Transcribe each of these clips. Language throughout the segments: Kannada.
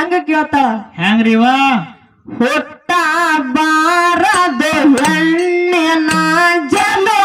ಹೆಂಗ ಕೇಳ್ತಾಳ ಹೆಂಗ್ರಿವ ಹುಟ್ಟ ಬಾರದು ಹೆಣ್ಣಿನ ಜನುಮ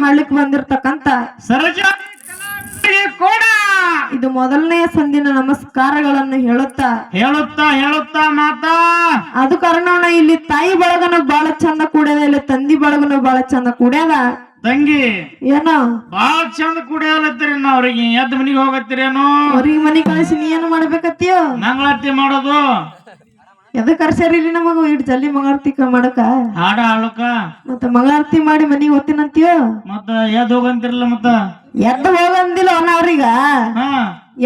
ಹಾಡ್ಲಿಕ್ಕೆ ಬಂದಿರ್ತಕ್ಕಂತ ಕೂಡ ಇದು ಮೊದಲನೇ ಸಂದಿನ ನಮಸ್ಕಾರಗಳನ್ನು ಹೇಳುತ್ತಾ ಹೇಳುತ್ತಾ ಹೇಳುತ್ತಾ ಮಾತಾ. ಅದು ಕಾರಣ ಇಲ್ಲಿ ತಾಯಿ ಬಳಗನ ಬಹಳ ಚಂದ ಕೂಡ್ಯದ ಇಲ್ಲಿ ತಂದಿ ಬಳಗನ ಬಹಳ ಚಂದ ಕೂಡ್ಯದ. ತಂಗಿ ಏನೋ? ಬಾಳ ಚಂದ ಕುಡಿಯಲತ್ತೀರಿ ಅವ್ರಿಗೆ. ಎದ್ ಮನಿಗೆ ಹೋಗತ್ತೀರೇನು? ಅವ್ರಿಗೆ ಮನಿ ಕಳಿಸಿ ನೀ ಏನು ಮಾಡ್ಬೇಕತ್ತೀಯೋ? ನಂಗಳತ್ತಿ ಮಾಡೋದು? ಎದಕ್ ಕರ್ಸ್ಯಾರೀ ನಮಗ ಇಟ್ ಜಲ್ಲಿ ಮಂಗಾರತಿ ಮಾಡಕ. ಹಾಡ ಹಾಳಕ ಮತ್ತ ಮಂಗಾರತಿ ಮಾಡಿ ಮನಿಗೆ ಹೋಗ್ತೀನಂತೀಯೋ? ಮತ್ತ ಎದ್ ಹೋಗಂತಿರಲ್ಲ ಮತ್ತ. ಎದ್ದು ಹೋಗಂದಿಲ್ಲ ಅವನ ಅವ್ರಿಗ?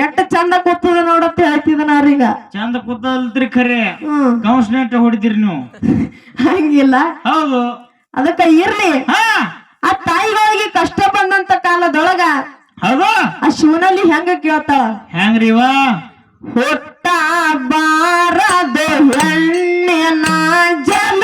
ಎಟ್ಟ ಚಂದ ಕೂತದ ನೋಡತ್ತ ಹೇಳ್ತಿದನ ಅವ್ರಿಗ. ಚಂದ ಕೂತಲ್ತ್ರಿ ಖರೆ. ಕೌನ್ಸಿಲೆಂಟ್ ಹೊಡಿತೀರಿ ನೀವು. ಹಂಗಿಲ್ಲ? ಹೌದು. ಅದಕ್ಕ ಇರ್ಲಿ. ಆ ತಾಯಿಗಳಿಗೆ ಕಷ್ಟ ಬಂದಂತ ಕಾಲದೊಳಗ ಹೌದು. ಆ ಶಿವನಲ್ಲಿ ಹೆಂಗ ಕೇಳ್ತಾಳ? ಹೆಂಗ್ರಿವಾ? ಹೋಟ್ ಬಾರದ ಹಣ್ಣಿನ ಜಲ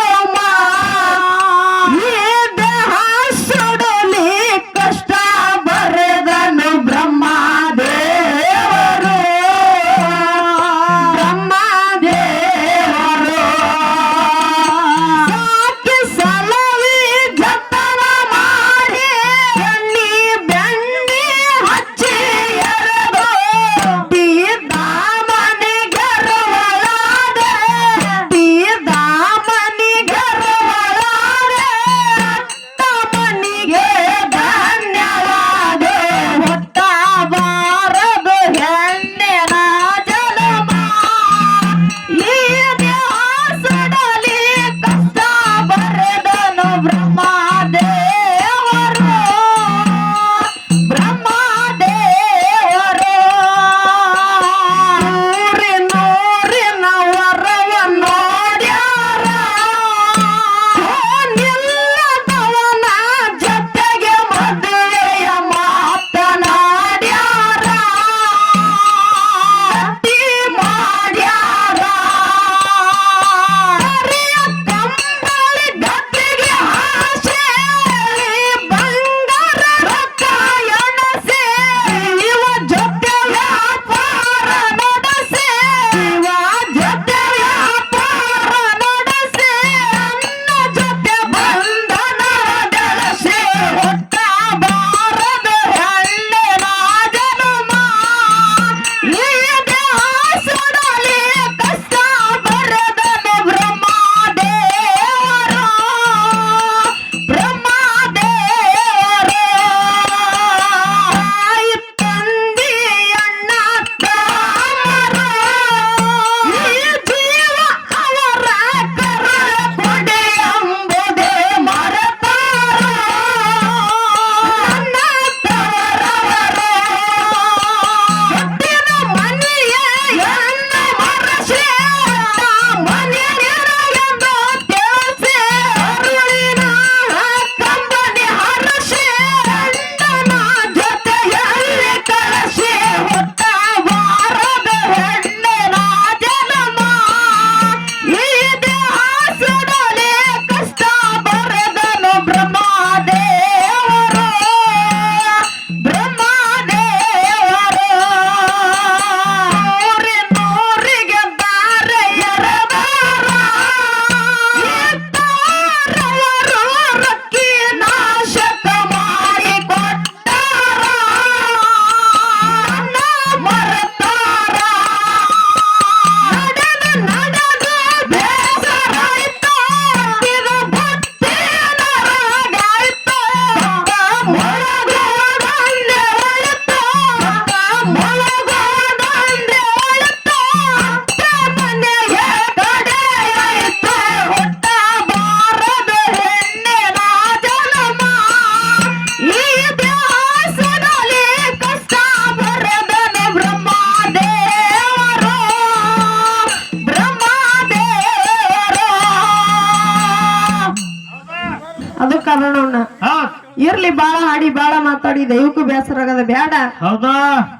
ಹೆಸರಾಗದ ಬೇಡ ಹೌದಾ?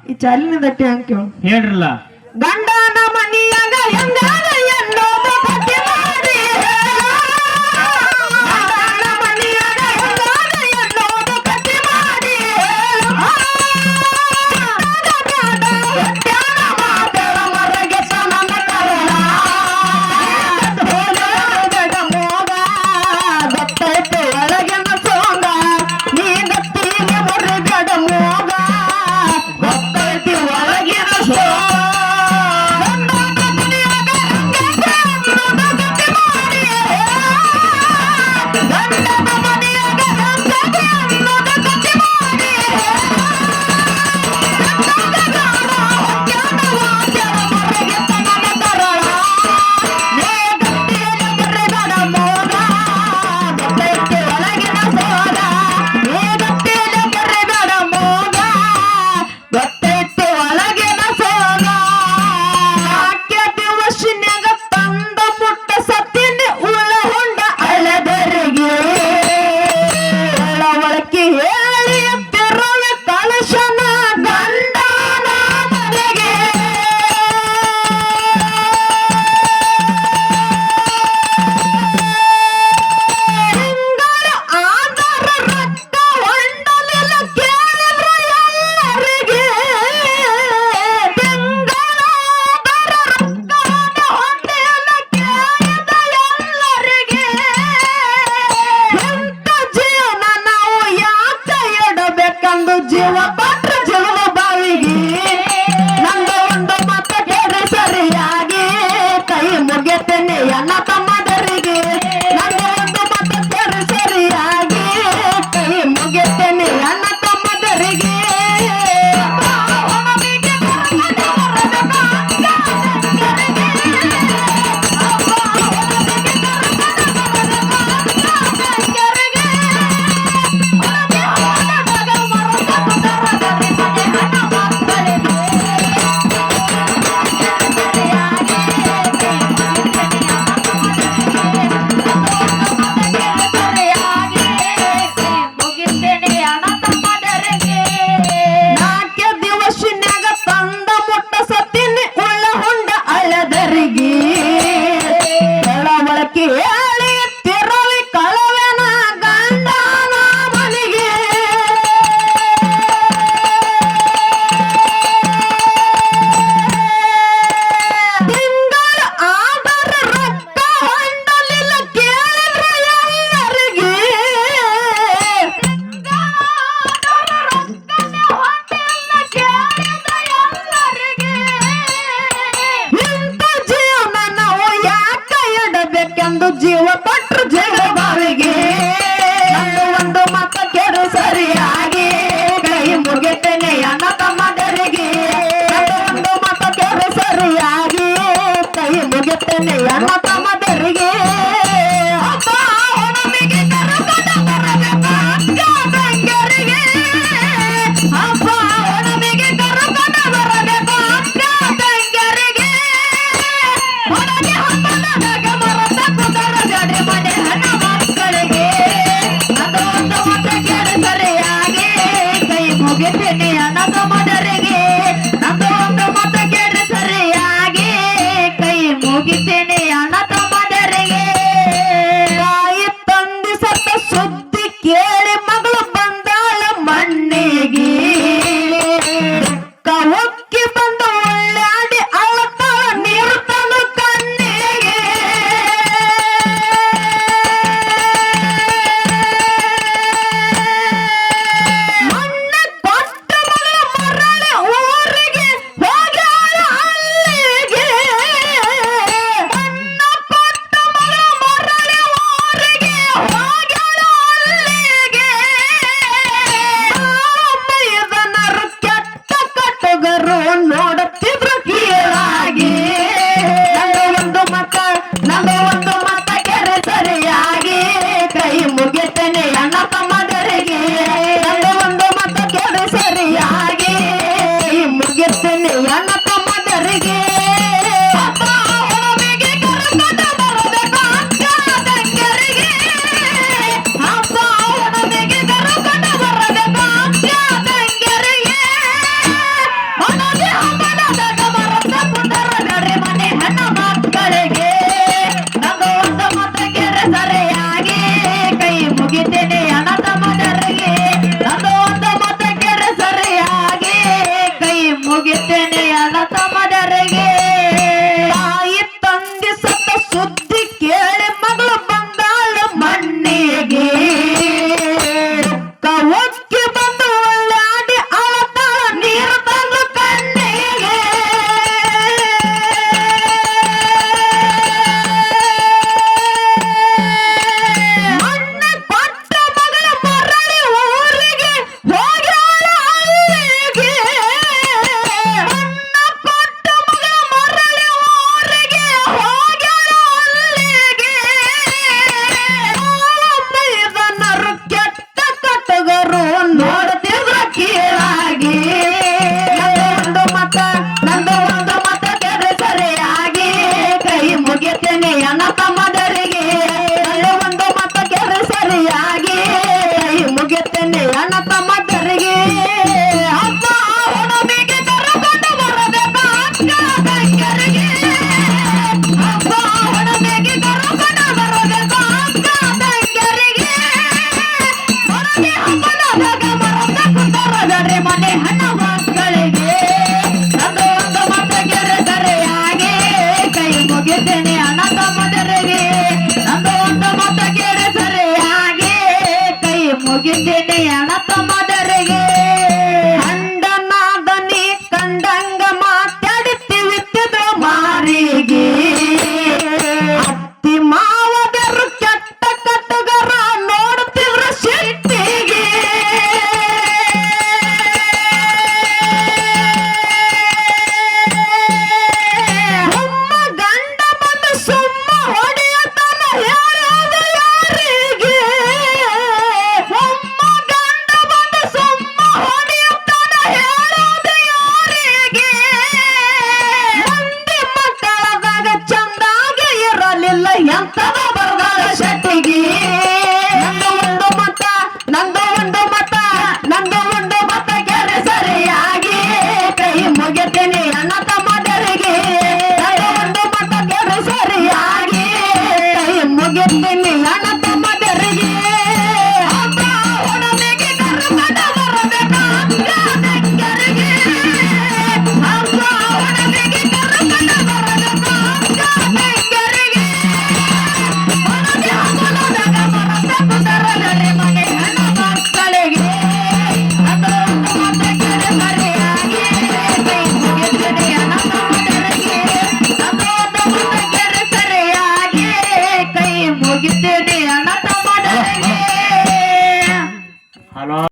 ಈ ಚಾಲಿನ ದಟ್ಟಿ ಅಂಕಿ ಹೇಳ್ರಲ್ಲ.